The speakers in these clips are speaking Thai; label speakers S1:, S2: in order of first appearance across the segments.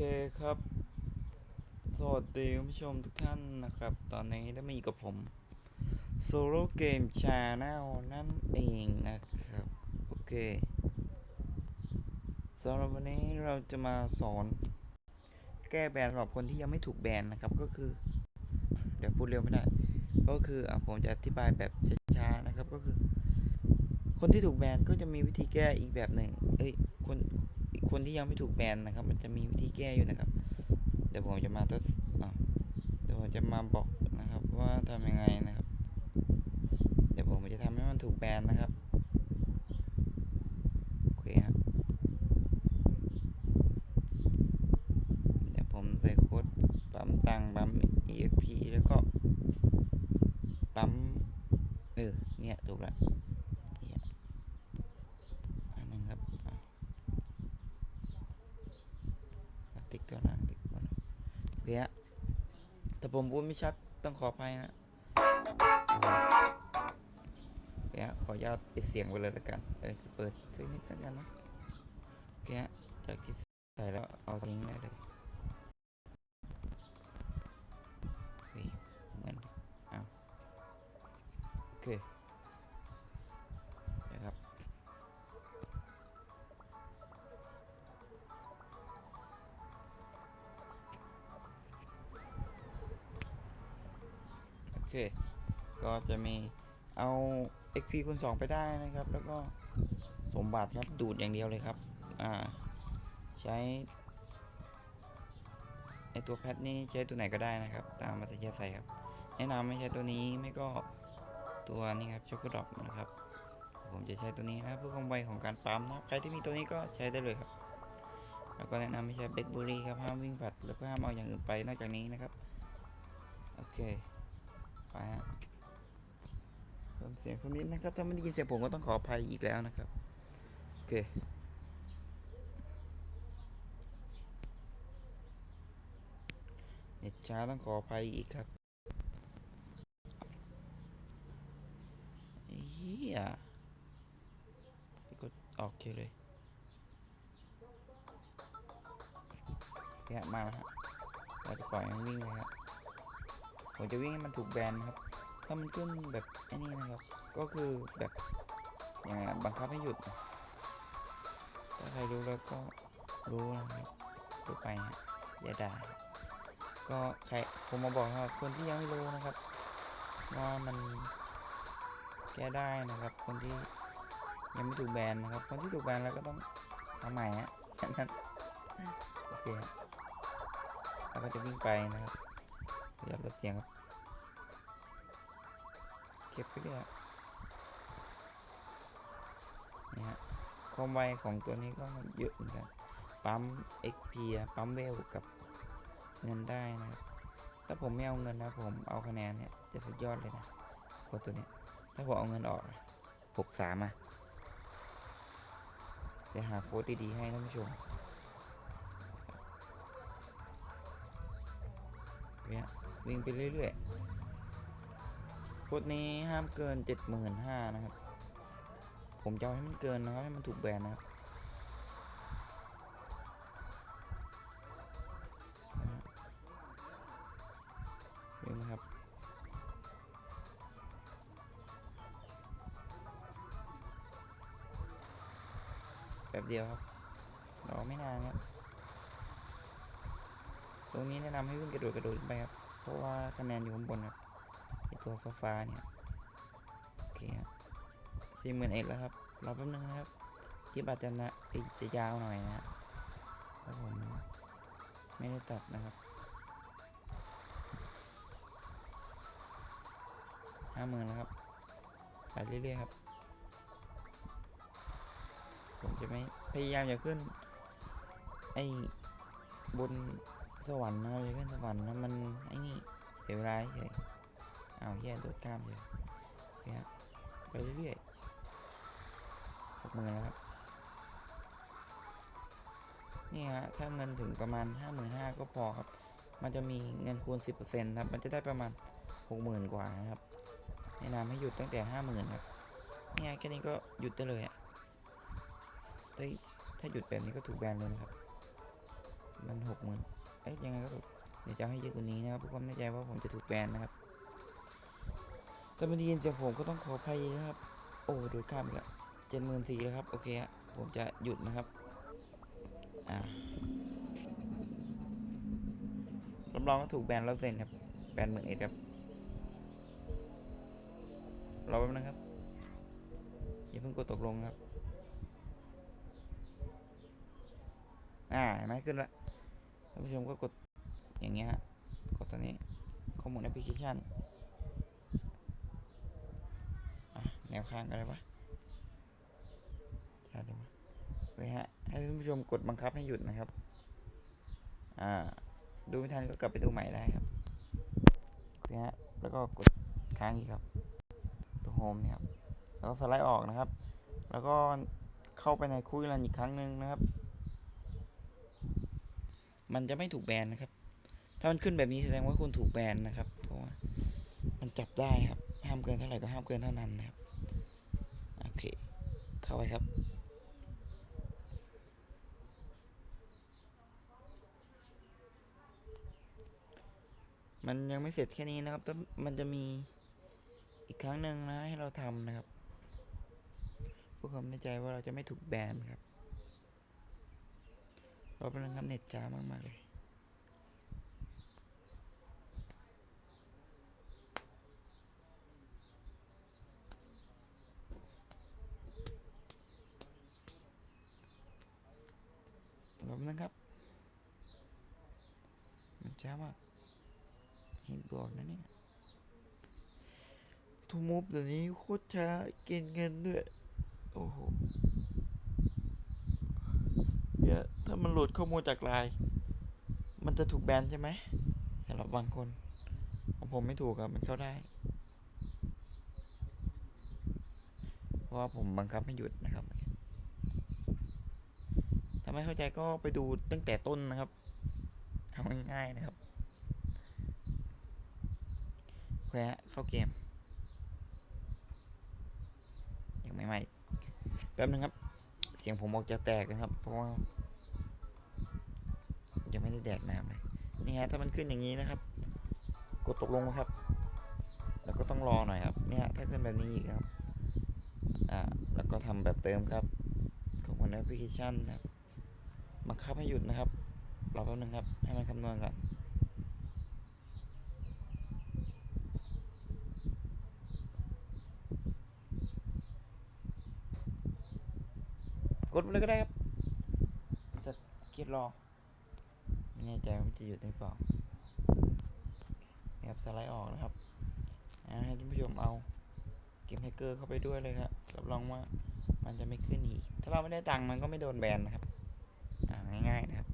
S1: ครับ สวัสดีคุณผู้ชมทุกท่านนะครับ ตอนนี้ได้มาอยู่กับผม Solo Game Channel นั่นเองนะครับ โอเคสำหรับวันนี้เราจะมาสอน แก้แบนสำหรับคนที่ยังไม่ถูกแบนนะครับก็คือ เดี๋ยวพูดเร็วไม่ได้ ก็คืออผมจะอธิบายแบบช้าๆนะครับก็คือ คนที่ถูกแบนก็จะมีวิธีแก้อีกแบบหนึ่งเอ้ยคน คนที่ยังไม่ถูกแบนนะครับ มันจะมีวิธีแก้อยู่นะครับ เดี๋ยวผมจะมาทดเดี๋ยวผมจะมาบอกนะครับว่าทำยังไงนะครับ เดี๋ยวผมจะทำให้มันถูกแบนนะครับ โอเคครับเดี๋ยวผมใส่โค้ดปั๊มตังค์ปั๊ม EXP แล้วก็ปั๊มเออเนี่ยถูกแล้วเนี่ยอันนึงครับอะอะติ๊กตัวนั้นติ๊กตัวนั้น โอเคฮะถ้าผมพูดไม่ชัดต้องขออภัยนะเพี้ยขออนุญาตปิดเสียงไปเลยแล้วกันเออเปิดสักนิดแล้วกันนะเพี้ยจากที่ใส่แล้วเอาทิ้งได้เลย เค ก็จะมีเอา XP คูณ2ไปได้นะครับ แล้วก็สมบัติครับดูดอย่างเดียวเลยครับ อ่า ใช้ไอตัวแพทนี้ใช้ตัวไหนก็ได้นะครับ ตามมัธยาศัยครับ แนะนำไม่ใช้ตัวนี้ไม่ก็ตัวนี้ครับช็อกโกดอกนะครับ ผมจะใช้ตัวนี้นะเพื่อความไวของการปั๊มนะครับ ใครที่มีตัวนี้ก็ใช้ได้เลยครับ แล้วก็แนะนำไม่ใช้เบสบุรีครับห้ามวิ่งผัดแล้วก็ห้ามเอาอย่างอื่นไปนอกจากนี้นะครับ โอเค ไปฮะเพิ่มเสียงสักนิดนะครับ ถ้าไม่ได้ยินเสียงผมก็ต้องขออภัยอีกแล้วนะครับ โอเคเน็ตช้าต้องขออภัยอีกครับเฮียกดออกเคเลยแกะมาแล้วฮะเราจะปล่อยมันวิ่งเลยครับ ผมจะวิ่งให้มันถูกแบนนะครับ ถ้ามันขึ้นแบบไอ้นี่นะครับ ก็คือแบบยังไงบังคับให้หยุด ถ้าใครรู้แล้วก็รู้นะครับรู้ไปฮะอย่าด่าก็ใครผมมาบอกครับคนที่ยังไม่รู้นะครับ ว่ามันแก้ได้นะครับ คนที่ยังไม่ถูกแบนนะครับ คนที่ถูกแบนแล้วก็ต้องทำใหม่ฮะนั้นโอเคแล้วก็จะวิ่งไปนะครับ เดี๋ยวลดเสียงครับ เก็บไปเรื่อยนี่ฮะความไวของตัวนี้ก็เยอะเหมือนกัน ปั๊ม XP ปั๊มเวลกับเงินได้นะครับถ้าผมไม่เอาเงินนะผมเอาคะแนนเนี่ยจะสุดยอดเลยนะโค้ดตัวเนี้ยถ้าผมเอาเงินออกหกสามอะจะหาโค้ดดีๆให้ท่านผู้ชมเนี่ย วิ่งไปเรื่อยๆโค้ดนี้ห้ามเกินเจ็ดหมื่นห้านะครับ ผมจะเอาให้มันเกินนะครับ ให้มันถูกแบนนะครับเห็นไหมครับแบบเดียวครับรอไม่นานครับ ตรงนี้แนะนำให้วิ่งกระโดดกระโดดไปครับ ราะว่าคะแนนอยู่ข้างบนครับตัวฟ้าฟ้าเนี่ยโอเคครับสี่หมื่นเอ็ดแล้วครับรอแป๊บนึงนะครับคลิปอาจจะนะเอ้ยจะยาวหน่อยนะเพราะผมไม่ได้ตัดนะครับห้าหมื่นแล้วครับไปเรื่อยๆครับ ผมจะไม่พยายามอย่าขึ้น ไอ้บน สวรรค์นะครับอย่าขึ้นสวรรค์นะมันไอ้นี่เสียเวลาเฉยอ้าวแย่โดดกล้ามเฉยเคครับไปเรื่อยๆหกหมื่นแล้วครับนี่ฮะถ้าเงินถึงประมาณห้าหมื่นห้าก็พอครับ มันจะมีเงินคูณสิบเปอร์เซ็นต์ครับ มันจะได้ประมาณหกหมื่นกว่านะครับแนะนำให้หยุดตั้งแต่ห้าหมื่นครับเนี่ยแค่นี้ก็หยุดได้เลยอะเฮ้ยถ้าหยุดแบบนี้ก็ถูกแบนเลยนะครับ มันหกหมื่น เอ๊ะยังไงก็ถูกเดี๋ยวจะให้เยอะกว่านี้นะครับเพื่อความแน่ใจว่าผมจะถูกแบนนะครับถ้าไม่ได้ยินเสียงผมก็ต้องขออภัยนะครับ โอ้โดยข้ามไปล้วเจ็ดหมื่นสี่แล้วครับ โอเคฮะผมจะหยุดนะครับอ่ารับรองว่าถูกแบนแล้วเซ็นครับแบนหมื่นเอ็ดครับรอแป๊บนึงครับอย่าเพิ่งกดตกลงครับ อ่าเห็นไหมขึ้นละท่านผู้ชมก็กดอย่างเงี้ยกดตัวนี้ข้อมูลแอปพลิเคชันแนวข้างกันเลยปะใช่ไหมเว้ยฮะให้ท่านผู้ชมกดบังคับให้หยุดนะครับ อ่า ดูไม่ทันก็กลับไปดูใหม่ได้ครับโอเคฮะแล้วก็กดค้างอีกครับ ตัวโฮมเนี่ยครับแล้วก็สไลด์ออกนะครับ แล้วก็เข้าไปในคุยรันอีกครั้งหนึ่งนะครับ มันจะไม่ถูกแบนนะครับ ถ้ามันขึ้นแบบนี้แสดงว่าคุณถูกแบนนะครับ เพราะว่ามันจับได้ครับ ห้ามเกินเท่าไหร่ก็ห้ามเกินเท่านั้นนะครับ โอเค เข้าไปครับ มันยังไม่เสร็จแค่นี้นะครับแต่มันจะมีอีกครั้งหนึ่งนะให้เราทำนะครับเพื่อความแน่ใจว่าเราจะไม่ถูกแบนครับ เราเป็นงทำเน็ตจ้ามากๆเลยรอบนึงครับ มันช้ามากเห็นบอกนะเนี่ยทูมูฟเดี๋ยวนี้โคตรช้ากินเงินด้วย โอ้โหเนี่ยถ้ามัน โหลดข้อมูลจากไลน์มันจะถูกแบนใช่ไหมสำหรับบางคน ของผมไม่ถูกครับมันเข้าได้ เพราะว่าผมบังคับให้หยุดนะครับถ้าไม่เข้าใจก็ไปดูตั้งแต่ต้นนะครับทำง่ายๆนะครับแควะเข้าเกมยังไม่ไหมแป๊บนึงครับ เสียงผมออกจะแตกนะครับ เพราะว่า ยังไม่ได้แดกน้ำเลยนี่ฮะถ้ามันขึ้นอย่างนี้นะครับ กดตกลงนะครับ แล้วก็ต้องรอหน่อยครับ เนี่ยถ้าขึ้นแบบนี้อีกครับ อ่าแล้วก็ทำแบบเติมครับของบนแอปพลิเคชันนะครับบังคับให้หยุดนะครับรอแป๊บนึงครับ ให้มันคำนวณก่อนกดไปเลยก็ได้ครับจะเกียดรอ ไม่แน่ใจว่ามันจะหยุดหรือเปล่านะครับสไลด์ออกนะครับให้ท่านผู้ชมเอาเกมแฮกเกอร์เข้าไปด้วยเลยครับรับรองว่ามันจะไม่ขึ้นอีก ถ้าเราไม่ได้ตังค์มันก็ไม่โดนแบนนะครับอ่าง่ายๆนะครับ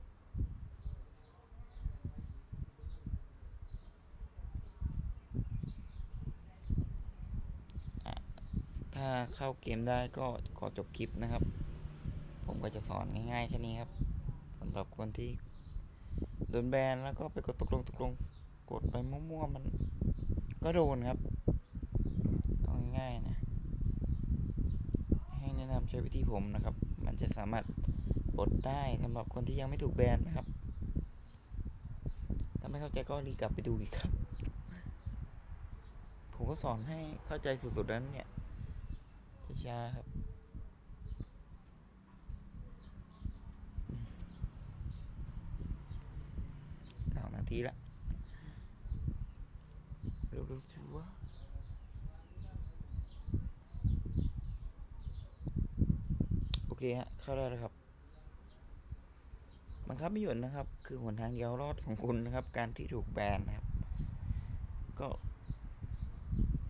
S1: ถ้าเข้าเกมได้ก็ขอจบคลิปนะครับ ผมก็จะสอนง่ายๆแค่นี้ครับสำหรับคนที่ ดนแบนแล้วก็ไปกดตกลงตกลงกดไปมั่วๆมันก็โดนครับเอาง่ายๆนะให้แนะนำใช้วิธีผมนะครับ มันจะสามารถปลดได้สำหรับคนที่ยังไม่ถูกแบนนะครับ ถ้าไม่เข้าใจก็รีกลับไปดูอีกครับ ผมก็สอนให้เข้าใจสุดๆแล้วเนี่ยช้าๆครับ เก้านา ทีละเร็วๆสิวโอเคฮะ เข้าได้แล้วครับ บังคับไม่หยุดนะครับ คือหนทางเดียวรอดของคุณนะครับ การที่ถูกแบนนะครับ ก็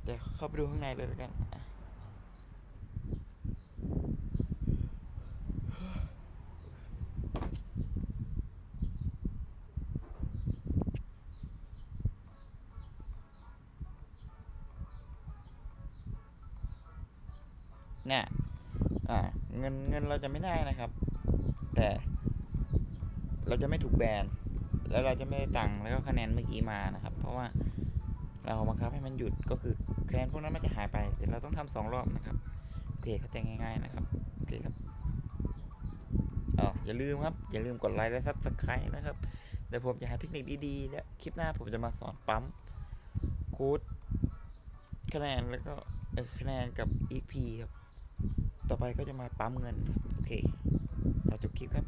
S1: เดี๋ยวเข้าไปดูข้างในเลยแล้วกัน เนี่ยเงินเงินเราจะไม่ได้นะครับ แต่เราจะไม่ถูกแบนแล้วเราจะไม่ได้ตังค์แล้วก็คะแนนเมื่อกี้มานะครับ เพราะว่าเราบังคับให้มันหยุดก็คือคะแนนพวกนั้นมันจะหายไปเดี๋เราต้องทำสองรอบนะครับโอเคเข้าใจง่าย ๆนะครับโอเคครับอ๋อย่าลืมครับ อย่าลืมกดไลค์และซับสไครต์นะครับเดี๋ยวผมจะหาเทคนิคดีๆและคลิปหน้าผมจะมาสอนปั๊มคูดคะแนนแล้วก็คะแนนกับ EP ครับ ต่อไปก็จะมาปั๊มเงินโอเคเราจบคลิปครับ